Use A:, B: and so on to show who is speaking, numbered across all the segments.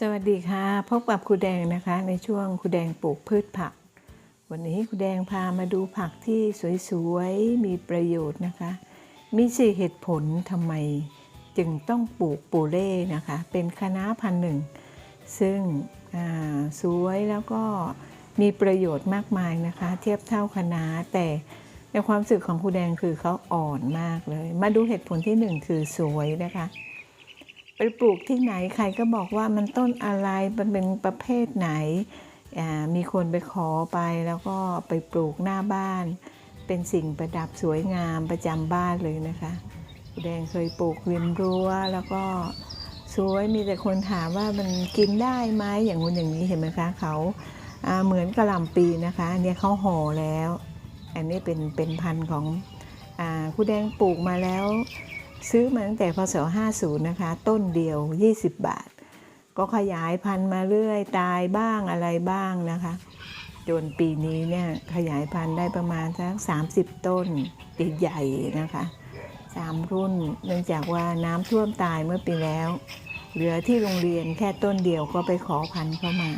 A: สวัสดีค่ะ พบกับครูแดงนะคะ ในช่วงครูแดงปลูกพืชผัก วันนี้ครูแดงพามาดูผักที่สวยๆ มีประโยชน์นะคะ มีสี่เหตุผลทำไมจึงต้องปลูกปูเล่นะคะ เป็นคณะพันหนึ่ง ซึ่งสวยแล้วก็มีประโยชน์มากมายนะคะ เทียบเท่าคณะแต่ในความรู้สึกของครูแดงคือเขาอ่อนมากเลย มาดูเหตุผลที่หนึ่งคือสวยนะคะ ไปปลูกที่ไหนใครก็บอกว่ามันต้นอะไรมันเป็นประเภทไหน มีคนไปขอไปแล้วก็ไปปลูกหน้าบ้าน เป็นสิ่งประดับสวยงามประจำบ้านเลยนะคะคุณแดงเคยปลูกริมรั้วแล้วก็สวยมีแต่คนถามว่ามันกินได้ไหมอย่างงู้นอย่างนี้เห็นไหมคะเขาเหมือนกระหล่ำปีนะคะอันเนี้ยเขาห่อแล้ว อันนี้เป็นเป็นพันธุ์ของอคุณแดงปลูกมาแล้ว ซื้อมาตั้งแต่พศ50 นะคะ ต้นเดียว 20 บาท ก็ขยายพันธุ์มาเรื่อย ตายบ้างอะไรบ้างนะคะ จนปีนี้เนี่ยขยายพันธุ์ได้ประมาณสัก 30 ต้นติดใหญ่นะคะสามรุ่น เนื่องจากว่าน้ำท่วมตายเมื่อปีแล้ว เหลือที่โรงเรียนแค่ต้นเดียวก็ไปขอพันธุ์เข้ามา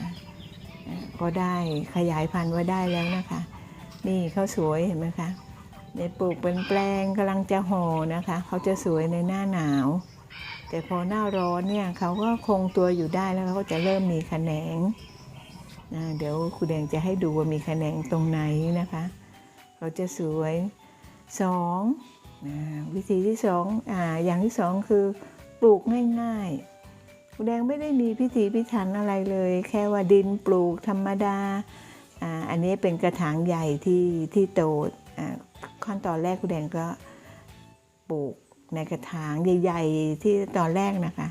A: อ่าก็ได้ขยายพันธุ์ไว้ได้แล้วนะคะ นี่เขาสวยเห็นไหมคะ ในปลูกเป็นแปลงกำลังจะห่อนะคะ เขาจะสวยในหน้าหนาว แต่พอหน้าร้อนเนี่ยเขาก็คงตัวอยู่ได้แล้วเขาก็จะเริ่มมีแขนงนะเดี๋ยวครูแดงจะให้ดูว่ามีแขนงตรงไหนนะคะเขาจะสวยสองนะวิธีที่สองอ่าอย่างที่สองคือปลูกง่ายๆครูแดงไม่ได้มีพิธีพิถันอะไรเลย แค่ว่าดินปลูกธรรมดาอ่าอันนี้เป็นกระถางใหญ่ที่ที่โต ขั้นตอนแรกคุณแดงก็ปลูกในกระถางใหญ่ ๆ ที่ตอนแรกนะคะ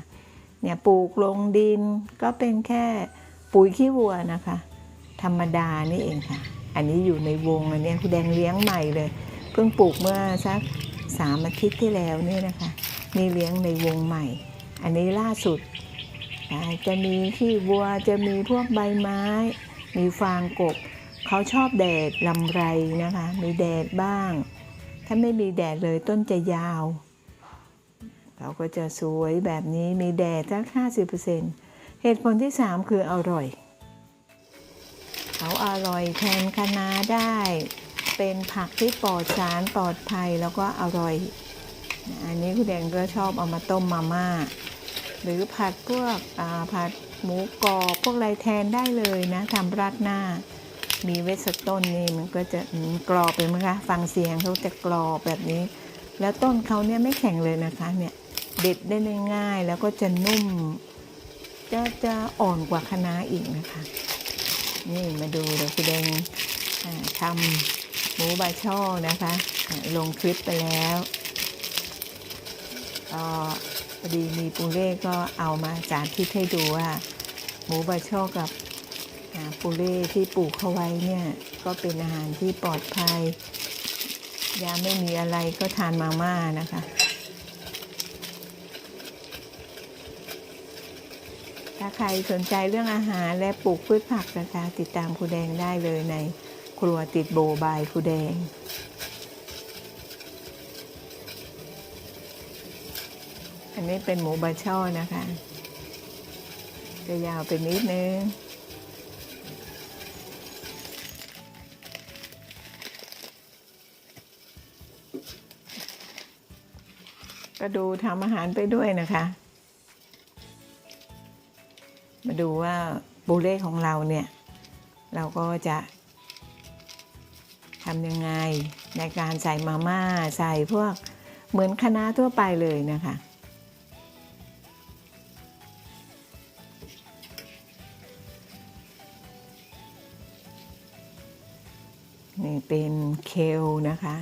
A: เนี่ยปลูกลงดินก็เป็นแค่ปุ๋ยขี้วัวนะคะ ธรรมดานี่เองค่ะ อันนี้อยู่ในวงอันนี้คุณแดงเลี้ยงใหม่เลย เพิ่งปลูกเมื่อสักสามอาทิตย์ที่แล้วนี่นะคะนี่เลี้ยงในวงใหม่ อันนี้ล่าสุด จะมีขี้วัวจะมีพวกใบไม้ มีฟางกบ เขาชอบแดดลำไรนะคะ มีแดดบ้าง ถ้าไม่มีแดดเลยต้นจะยาวเขาก็จะสวยแบบนี้มีแดดสัก50%เหตุผลที่ 3 คืออร่อย เขาอร่อยแทนคะน้าได้ เป็นผักที่ปลอดสารปลอดภัยแล้วก็อร่อย อันนี้คุณแดงก็ชอบเอามาต้มมาม่าหรือผัดพวกผัดหมูกรอบพวกอะไรแทนได้เลยนะทำราดหน้า มีเวสต้นนี่มันก็จะกรอบเลยมั้งคะฟังเสียงเขาจะกรอบแบบนี้ แล้วต้นเขาเนี่ยไม่แข็งเลยนะคะเนี่ยเด็ดได้ง่ายแล้วก็จะนุ่ม จะจะอ่อนกว่าคะน้าอีกนะคะ นี่มาดูเดี๋ยวคุณแดงทำหมูบาช่อนะคะ ลงคลิปไปแล้วก็พอดีมีปูเล่ก็เอามาสาธิตให้ดูว่า หมูบาช่อกับาปูเล่ที่ปลูกเขาไว้เนี่ย ก็เป็นอาหารที่ปลอดภัย ยาไม่มีอะไรก็ทานมาม่านะคะถ้าใครสนใจเรื่องอาหารและปลูกพืชผักนะคะติดตามครูแดงได้เลยในครัวติดโบบายครูแดง อันนี้เป็นหมูบาช่อนะคะ จะยาวไปนิดนึง ก็ดูทำอาหารไปด้วยนะคะ มาดูว่าบูเล่ของเราเนี่ย เราก็จะทำยังไงในการใส่มาม่าใส่พวกเหมือนคณะทั่วไปเลยนะคะนี่เป็นเคลนะคะ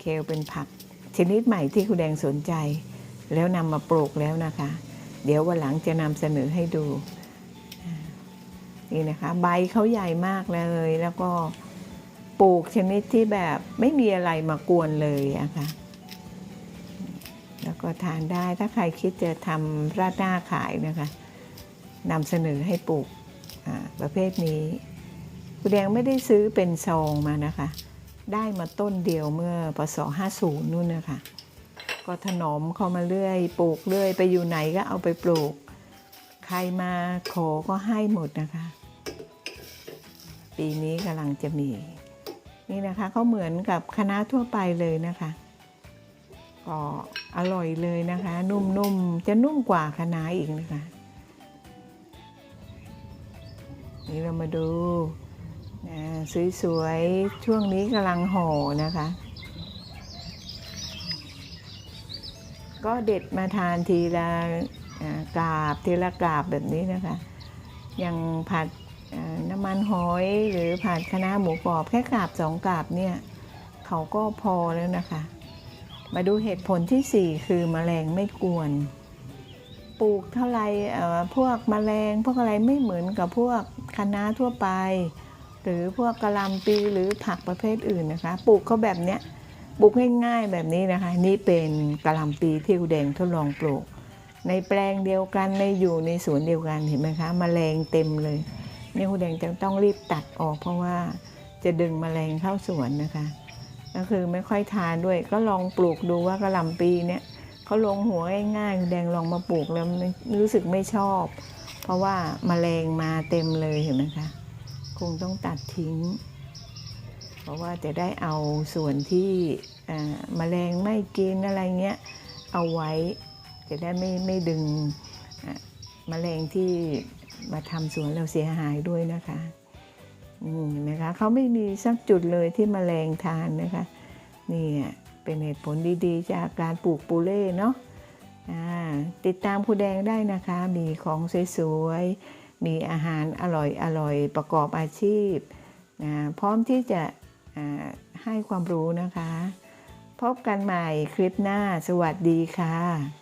A: เคลเป็นผัก ชนิดใหม่ที่คุณแดงสนใจ แล้วนำมาปลูกแล้วนะคะ เดี๋ยววันหลังจะนำเสนอให้ดูนี่นะคะ ใบเขาใหญ่มากเลยแล้วก็ปลูกชนิดที่แบบไม่มีอะไรมากวนเลยอะค่ะแล้วก็ทานได้ถ้าใครคิดจะทำราดหน้าขายนะคะนำเสนอให้ปลูกประเภทนี้คุณแดงไม่ได้ซื้อเป็นซองมานะคะ ได้มาต้นเดียวเมื่อปศ50นู่นนะคะก็ถนอมเข้ามาเรื่อยปลูกเรื่อย ไปอยู่ไหนก็เอาไปปลูก ใครมาขอก็ให้หมดนะคะ ปีนี้กำลังจะมี นี่นะคะเขาเหมือนกับคณะทั่วไปเลยนะคะก็อร่อยเลยนะคะ นุ่มๆ จะนุ่มกว่าคณะน้าอีกนะคะ นี่เรามาดู สวยๆ ช่วงนี้กำลังห่อนะคะ ก็เด็ดมาทานทีละอ่ากาบทีละกาบแบบนี้นะคะ อย่างผัดน้ำมันหอยหรือผัดคะน้าหมูกรอบแค่กาบสองกาบเนี่ยเขาก็พอแล้วนะคะ มาดูเหตุผลที่ 4 คือแมลงไม่กวนปลูกเท่าไรพวกแมลงพวกอะไรไม่เหมือนกับพวกคะน้าทั่วไป หรือพวกกะหล่ำปีหรือผักประเภทอื่นนะคะ ปลูกเขาแบบเนี้ยปลูกง่ายๆแบบนี้นะคะ นี่เป็นกะหล่ำปีที่ครูแดงทดลองปลูก ในแปลงเดียวกันในอยู่ในสวนเดียวกันเห็นไหมคะมแมลงเต็มเลยนี่ครูแดงจะต้องรีบตัดออก เพราะว่าจะดึงแมลงเข้าสวนนะคะ ก็คือไม่ค่อยทานด้วย ก็ลองปลูกดูว่ากะหล่ำปีเนี่ยเขาลงหัวง่ายๆแดงลองมาปลูกแล้วรู้สึกไม่ชอบ เพราะว่าแมลงมาเต็มเลยเห็นไหมคะ คงต้องตัดทิ้ง เพราะว่าจะได้เอาส่วนที่เอ่อแมลงไม่กินอะไรเงี้ยเอาไว้จะได้ไม่ไม่ดึงอะแมลงที่มาทำสวนเราเสียหายด้วยนะคะอืมเห็นไหมคะเขาไม่มีสักจุดเลยที่แมลงทานนะคะนี่อะเป็นเหตุผลดีๆ จากการปลูกปูเล่เนาะติดตามครูแดงได้นะคะ มีของสวยๆ มีอาหารอร่อยอร่อยประกอบอาชีพนะพร้อมที่จะให้ความรู้นะคะ พบกันใหม่คลิปหน้า สวัสดีค่ะ